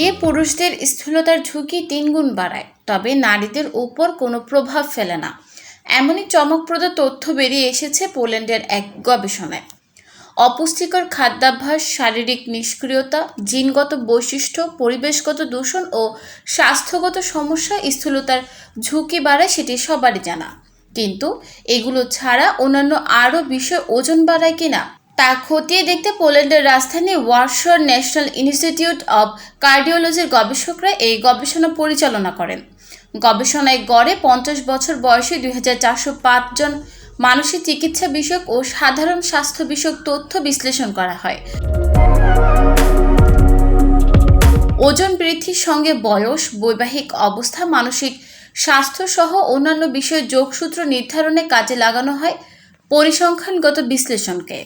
বিয়ে পুরুষদের স্থূলতার ঝুঁকি তিনগুণ বাড়ায়, তবে নারীদের উপর কোনো প্রভাব ফেলে না। এমনই চমকপ্রদ তথ্য বেরিয়ে এসেছে পোল্যান্ডের এক গবেষণায়। অপুষ্টিকর খাদ্যাভ্যাস, শারীরিক নিষ্ক্রিয়তা, জিনগত বৈশিষ্ট্য, পরিবেশগত দূষণ ও স্বাস্থ্যগত সমস্যা স্থূলতার ঝুঁকি বাড়ায় সেটি সবারই জানা। কিন্তু এগুলো ছাড়া অন্যান্য আরও বিষয় ওজন বাড়ায় কিনা তা খতিয়ে দেখতে পোল্যান্ডের রাজধানী ওয়ার্সর ন্যাশনাল ইনস্টিটিউট অব কার্ডিওলজির গবেষকরা এই গবেষণা পরিচালনা করেন। গবেষণায় গড়ে পঞ্চাশ বছর বয়সী দুই জন মানসিক চিকিৎসা বিষয়ক ও সাধারণ স্বাস্থ্য বিষয়ক তথ্য বিশ্লেষণ করা হয়। ওজন বৃদ্ধির সঙ্গে বয়স, বৈবাহিক অবস্থা, মানসিক স্বাস্থ্য সহ অন্যান্য বিষয়ে যোগসূত্র নির্ধারণে কাজে লাগানো হয় পরিসংখ্যানগত বিশ্লেষণকে।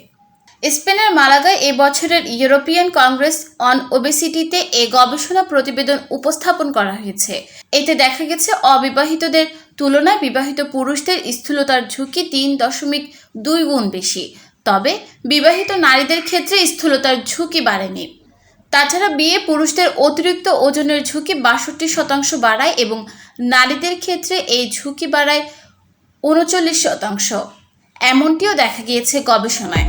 স্পেনের মালাগায় এ বছরের ইউরোপিয়ান কংগ্রেস অন ওবেসিটিতে এ গবেষণা প্রতিবেদন উপস্থাপন করা হয়েছে। এতে দেখা গেছে, অবিবাহিতদের তুলনায় বিবাহিত পুরুষদের স্থূলতার ঝুঁকি তিন দশমিক দুই গুণ বেশি। তবে বিবাহিত নারীদের ক্ষেত্রে স্থূলতার ঝুঁকি বাড়েনি। তাছাড়া বিয়ে পুরুষদের অতিরিক্ত ওজনের ঝুঁকি বাষট্টি শতাংশ বাড়ায় এবং নারীদের ক্ষেত্রে এই ঝুঁকি বাড়ায় উনচল্লিশ শতাংশ। এমনটিও দেখা গিয়েছে গবেষণায়।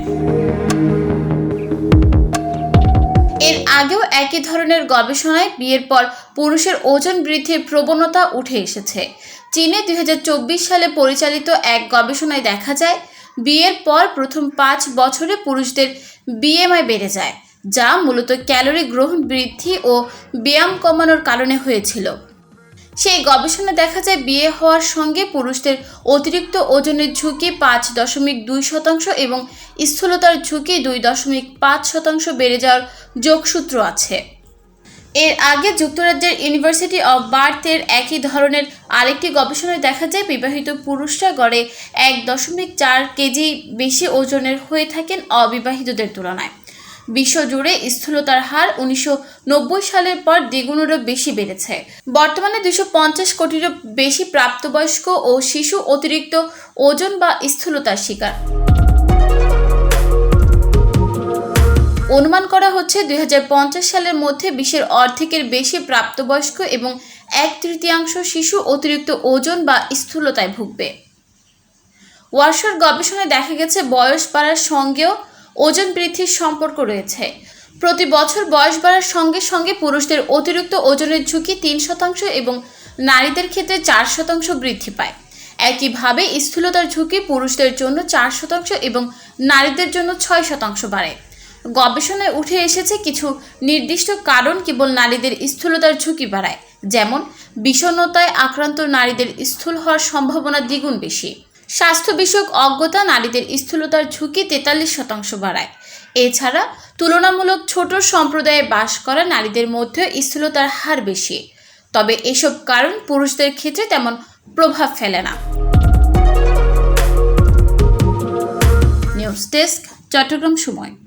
আগেও একই ধরনের গবেষণায় বিয়ের পর পুরুষের ওজন বৃদ্ধির প্রবণতা উঠে এসেছে। চীনে দুই হাজার চব্বিশ সালে পরিচালিত এক গবেষণায় দেখা যায়, বিয়ের পর প্রথম পাঁচ বছরে পুরুষদের বিএমআই বেড়ে যায়, যা মূলত ক্যালোরি গ্রহণ বৃদ্ধি ও ব্যায়াম কমানোর কারণে হয়েছিল। সেই গবেষণা দেখা যায় বিয়ে হওয়ার সঙ্গে পুরুষদের অতিরিক্ত ওজনের ঝুঁকি পাঁচ দশমিক দুই শতাংশ এবং স্থূলতার ঝুঁকি দুই দশমিক পাঁচ শতাংশ বেড়ে যাওয়ার যোগসূত্র আছে। এর আগে যুক্তরাজ্যের ইউনিভার্সিটি অব বার্থের একই ধরনের আরেকটি গবেষণায় দেখা যায় বিবাহিত পুরুষরা গড়ে এক দশমিক চার কেজি বেশি ওজনের হয়ে থাকেন অবিবাহিতদের তুলনায়। বিশ্বজুড়ে স্থূলতার হার উনিশশো নব্বই সালের পর দ্বিগুণেরও বেশি বেড়েছে। বর্তমানে দুশো পঞ্চাশ কোটিরও বেশি প্রাপ্তবয়স্ক ও শিশু অতিরিক্ত ওজন বা স্থূলতার শিকার। অনুমান করা হচ্ছে দুই হাজার পঞ্চাশ সালের মধ্যে বিশ্বের অর্ধেকের বেশি প্রাপ্তবয়স্ক এবং এক তৃতীয়াংশ শিশু অতিরিক্ত ওজন বা স্থূলতায় ভুগবে। ওয়ার্সার গবেষণায় দেখা গেছে বয়স বাড়ার সঙ্গেও ওজন বৃদ্ধির সম্পর্ক রয়েছে। প্রতি বছর বয়স বাড়ার সঙ্গে সঙ্গে পুরুষদের অতিরিক্ত ওজনের ঝুঁকি তিন শতাংশ এবং নারীদের ক্ষেত্রে চার শতাংশ বৃদ্ধি পায়। একইভাবে স্থূলতার ঝুঁকি পুরুষদের জন্য চার শতাংশ এবং নারীদের জন্য ছয় শতাংশ বাড়ে। গবেষণায় উঠে এসেছে কিছু নির্দিষ্ট কারণ কেবল নারীদের স্থূলতার ঝুঁকি বাড়ায়, যেমন বিষণ্ণতায় আক্রান্ত নারীদের স্থূল হওয়ার সম্ভাবনা দ্বিগুণ বেশি। স্বাস্থ্য বিষয়ক অজ্ঞতা নারীদের স্থূলতার ঝুঁকি তেতাল্লিশ শতাংশ বাড়ায়। এছাড়া তুলনামূলক ছোট সম্প্রদায়ে বাস করা নারীদের মধ্যে স্থূলতার হার বেশি। তবে এসব কারণ পুরুষদের ক্ষেত্রে তেমন প্রভাব ফেলে না। নিউজ ডেস্ক, চট্টগ্রাম সময়।